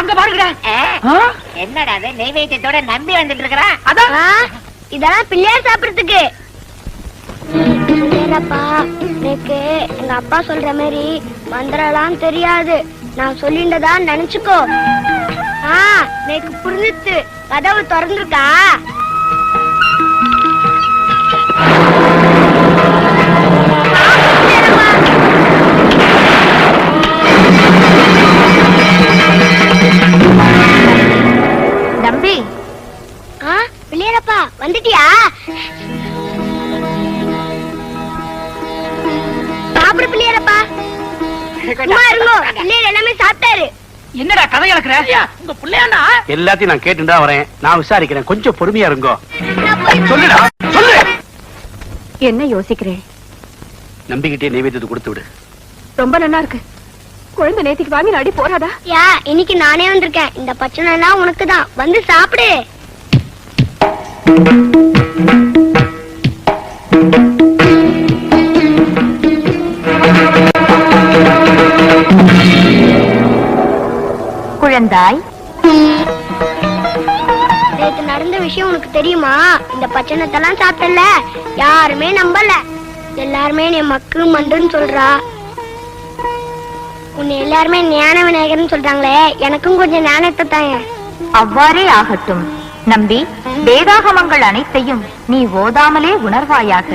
அங்க பாருங்கடா. என்னடா அது? நெய்வேத்தியத்தோட நம்பி வந்துட்டு இருக்கிறான் அதான் இதெல்லாம் பிள்ளையார் சாப்பிடுறதுக்கு. பிள்ளையாரப்பா எனக்கு எங்க அப்பா சொல்ற மாதிரி மந்திரம்லாம் தெரியாது. நான் சொல்லிண்டதா நினைச்சுக்கோ. ஆ எனக்கு புரிஞ்சுச்சு. கதவு திறந்துருக்கா? ஆ பிள்ளையாரப்பா. வந்துட்டியா சாப்பிடு இருங்கோ. பிள்ளையார் எல்லாமே சாப்பிட்டாரு. என்னடா கதை இழக்கிற? உங்க பிள்ளையாண்டா? எல்லாத்தையும் நான் கேட்டுட்டு தான் வரேன். நான் விசாரிக்கிறேன். கொஞ்சம் பொறுமையா இருங்கோ. சொல்லுடா. சொல்லு. என்ன யோசிக்கிறேன் நம்பிக்கிட்டே நைவேத்தியத்தை கொடுத்து விடு. ரொம்ப நல்லா இருக்கு. குழந்தை நேத்திக்கு வாங்கி நாடி போறாதா? யா இன்னைக்கு நானே வந்திருக்கேன். இந்த பச்சனை எல்லாம் உனக்கு தான் வந்து சாப்பிடு. குழந்தாய். நேத்து நடந்த விஷயம் உனக்கு தெரியுமா? இந்த பச்சனத்தெல்லாம் சாப்பிட்டல யாருமே நம்பல. எல்லாருமே நீ மக்கு மண்டுன்னு சொல்றா. உன்னை எல்லாருமே ஞான விநாயகர்னு சொல்றாங்களே. எனக்கும் கொஞ்சம் ஞானத்தை தாங்க அவ்வாறே ஆகட்டும். நம்பி வேதாகமங்கள் அனைத்தையும் நீ ஓதாமலே உணர்வாயாக.